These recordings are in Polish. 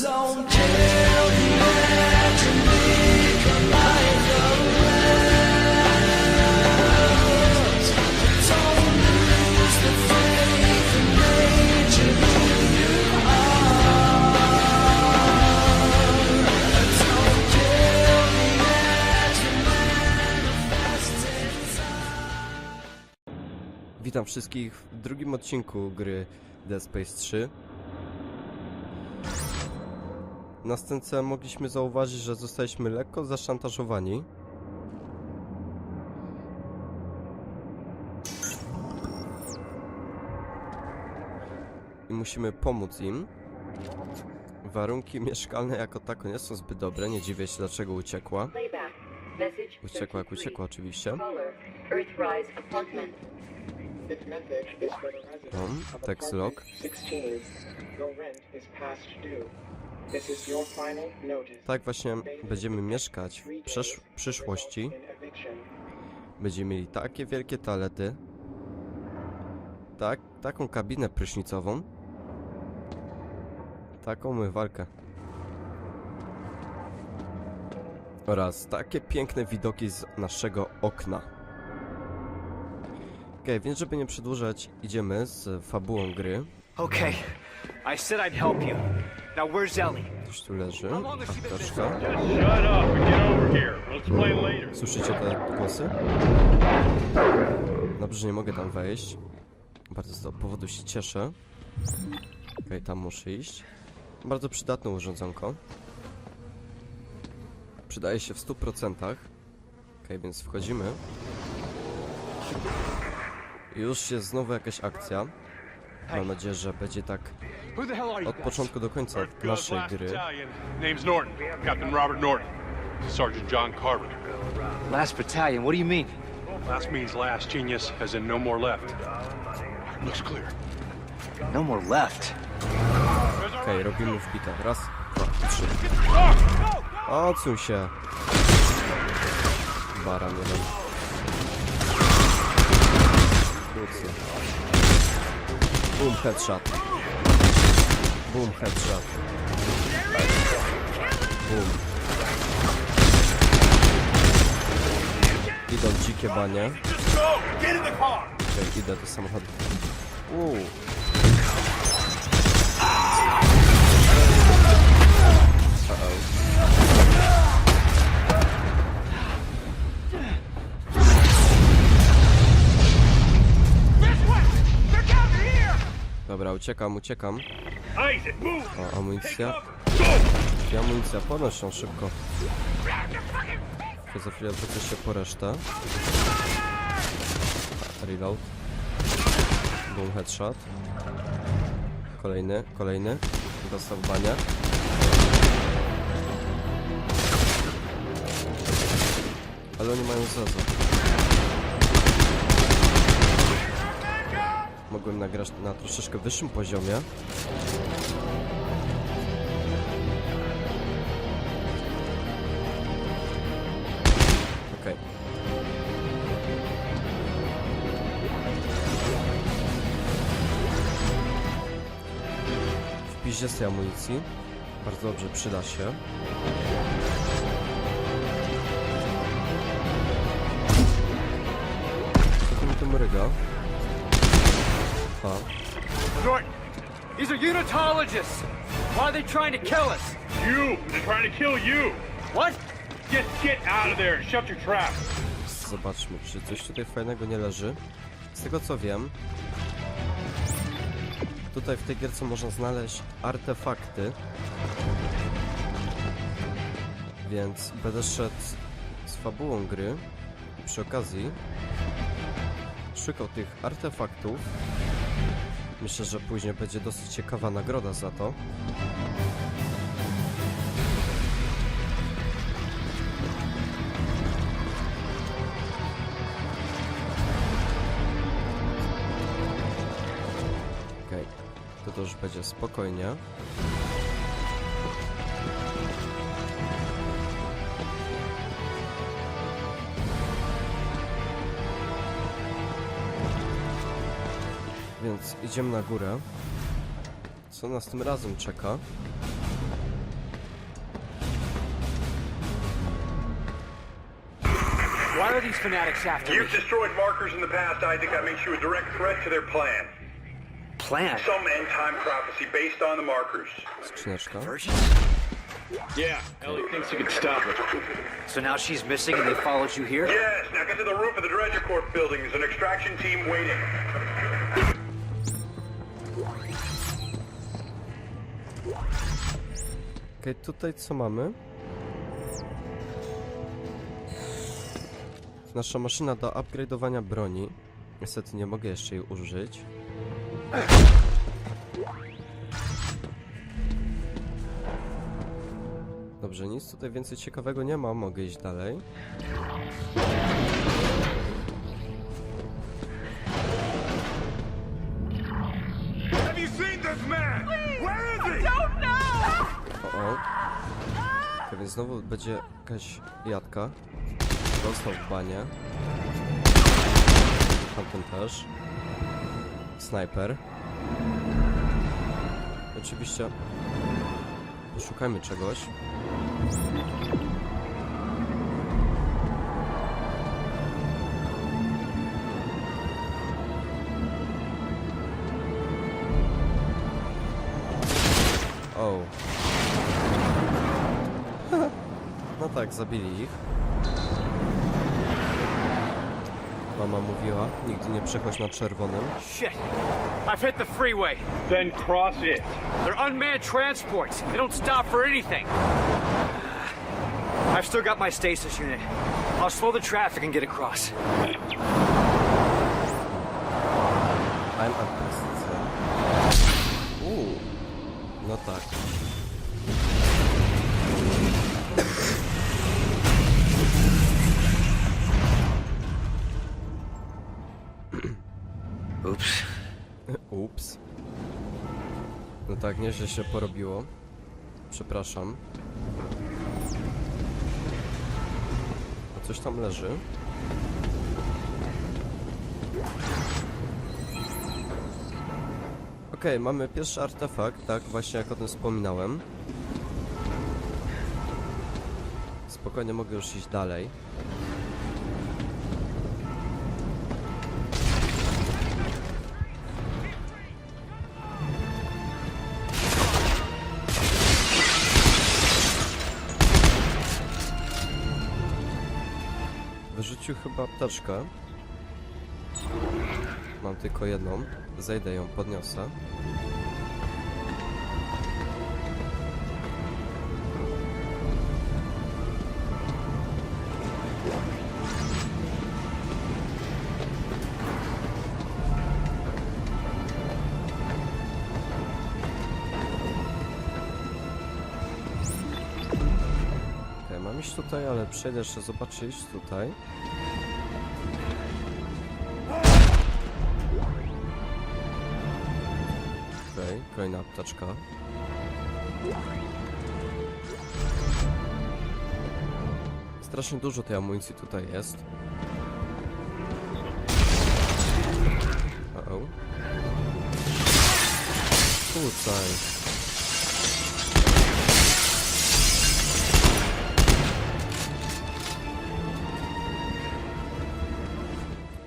Witam wszystkich w drugim odcinku gry Dead Space 3. Na scence mogliśmy zauważyć, że zostaliśmy lekko zaszantażowani. I musimy pomóc im. Warunki mieszkalne jako tako nie są zbyt dobre, nie dziwię się dlaczego uciekła. Uciekła jak 33. uciekła oczywiście. Text apartment log. 16. Your rent is past due. This is your final notice. Tak właśnie będziemy mieszkać w przyszłości. Będziemy mieli takie wielkie talety. Tak, taką kabinę prysznicową. Taką mywarkę. Oraz takie piękne widoki z naszego okna. Okej, więc żeby nie przedłużać, idziemy z fabułą gry. Okay, I said I'd help you. Now where's Ellie? Ktoś tu leży. Apteczka. Just shut up and get over here. We'll explain later. Słyszycie te głosy? Dobrze, że nie mogę tam wejść. Bardzo z tego powodu się cieszę. Okej, tam muszę iść. Bardzo przydatne urządzonko. Przydaje się w 100%. Okej, więc wchodzimy. Już jest znowu jakaś akcja. Mam nadzieję, że będzie tak od początku do końca naszej gry. Name's Norton. Captain Robert Norton. Sergeant John Carver. Last battalion, what do you mean? Last means last, genius, as in no more left. Looks clear. No more left. Okej, robimy wbite. Raz, dwa, trzy. Odsuń się. Baran jeden. Krótcy. Boom, headshot. Boom, headshot. Boom. Idą dzikie banie. Okej, idę do samochodu. Uuu. Uciekam, uciekam. O, amunicja. I amunicja, podnoś ją szybko. To za chwilę wrócę się po resztę. Reload. Boom, headshot. Kolejny, kolejny. Dostał w banie. Ale oni mają zaza. Mogłem nagrać na troszeczkę wyższym poziomie. Wpisz jest tej amunicji. Bardzo dobrze, przyda się. Co mi tu mryga? A, Norton, these are unitologists. Why are they trying to kill us? You! They're trying to kill you! What? Get get out of there and shut your trap. zobaczmy, czy coś tutaj fajnego nie leży. Z tego co wiem, tutaj w tej gierce można znaleźć artefakty. Więc będę szedł z fabułą gry i przy okazji szukał tych artefaktów. Myślę, że później będzie dosyć ciekawa nagroda za to. Okej, to, to już będzie spokojnie. więc idziemy na górę. Co nas tym razem czeka? Why are these fanatics after You've me? destroyed markers in the past, I think that makes you a direct threat to their plan. Plan? Some end time prophecy based on the markers. Yeah, Ellie thinks you can stop it. So now she's missing and they followed you here? Yes, now get to the roof of the Dredger Corp building. There's an extraction team waiting. Okej, tutaj co mamy? Nasza maszyna do upgrade'owania broni. Niestety nie mogę jeszcze jej użyć. Dobrze, nic tutaj więcej ciekawego nie ma, mogę iść dalej. Have you seen this man? Where is he? O, o. Więc znowu będzie jakaś jadka. Dostał w banie. Tamten też. Snajper. Oczywiście poszukajmy czegoś. O. tak, zabili ich. Mama mówiła, nigdy nie przechodź na czerwonym. Shit! I've hit the freeway. Then cross it. They're unmanned transports. They don't stop for anything. I've still got my stasis unit. I'll slow the traffic and get across. I'm a pozycja. Uuu. No tak. Oops. Ups. No tak, nieźle się porobiło. Przepraszam. A coś tam leży. Okej, mamy pierwszy artefakt, tak, właśnie jak o tym wspominałem. Spokojnie mogę już iść dalej. Chyba apteczkę. Mam tylko jedną. Zejdę ją, podniosę. Mam iść tutaj, ale przejdę jeszcze zobaczyć tutaj. Kolejna apteczka. Strasznie dużo tej amunicji tutaj jest. Uh -oh. Kucaj.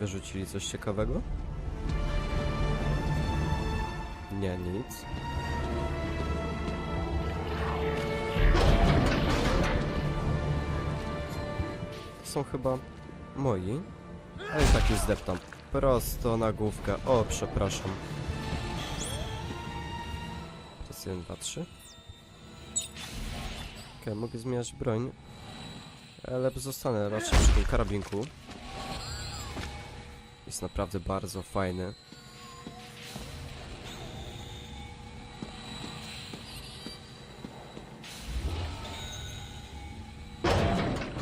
Wyrzucili coś ciekawego? Nie, nic. Są chyba moi. Ale tak już zdeptam. Prosto na główkę. O, przepraszam. Raz, jeden, dwa, trzy. Okej, mogę zmieniać broń. Ale zostanę raczej przy tym karabinku. Jest naprawdę bardzo fajny.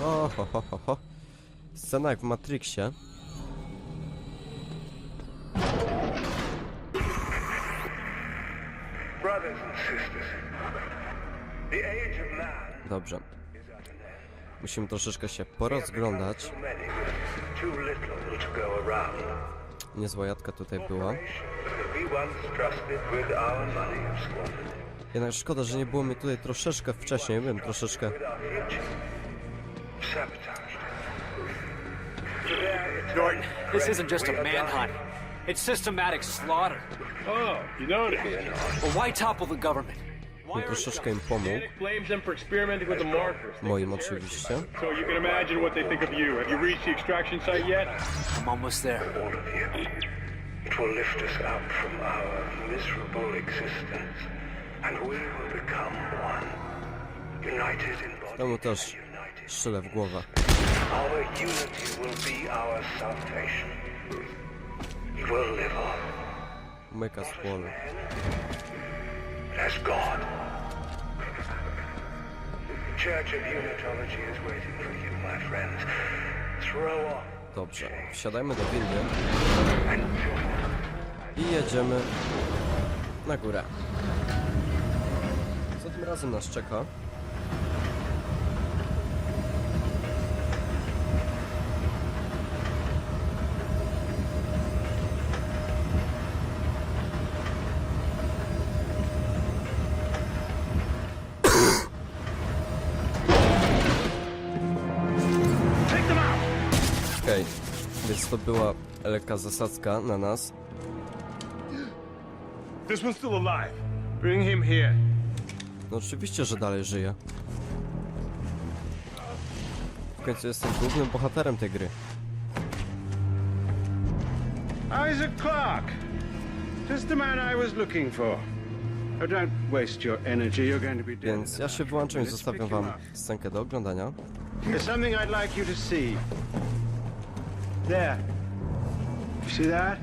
O, ho, ho, ho, ho. Scena jak w Matrixie. Dobrze. Musimy troszeczkę się porozglądać. Niezła jadka tutaj była. Jednak szkoda, że nie było mnie tutaj troszeczkę wcześniej. Bym troszeczkę With our sabotaged. Norton, this isn't just a manhunt. It's systematic slaughter. Oh, you know noticed. Well, why topple the government? No troszeczkę im pomógł, blames them for experimenting with the markers. moim oczywiście. So you can imagine what they think of you. Have you reached the extraction site yet? I'm almost there. all of you. It will lift us up from our miserable existence, and we will become one. United in body, Temu też united. Strzelę w głowę. Our unity will be our salvation. It will live on Myka z płonu. as God. The Church of Unitology is waiting for you, my friends. Throw off Dobrze, wsiadajmy do windy i jedziemy na górę. Co tym razem nas czeka? To była lekka zasadzka na nas. This one's still alive. Bring him here. No oczywiście, że dalej żyje. W końcu jestem głównym bohaterem tej gry. Isaac Clarke. Just the man I was looking for. Oh, don't waste your energy. You're going to be dead. Więc ja się wyłączam i zostawiam wam scenkę do oglądania. There's something I'd like you to see. There. You see that?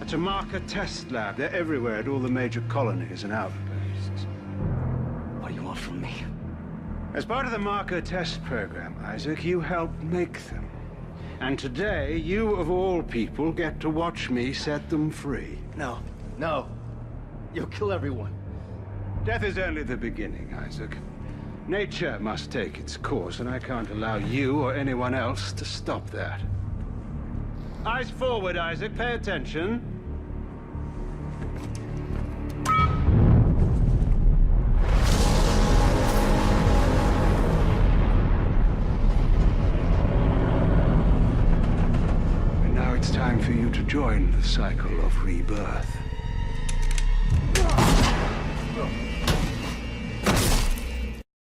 That's a marker test lab. They're everywhere at all the major colonies and outposts. What do you want from me? As part of the marker test program, Isaac, you helped make them. And today, you of all people get to watch me set them free. No, no. You'll kill everyone. Death is only the beginning, Isaac. Nature must take its course, and I can't allow you or anyone else to stop that. Eyes forward, Isaac. Pay attention. And now it's time for you to join the cycle of rebirth.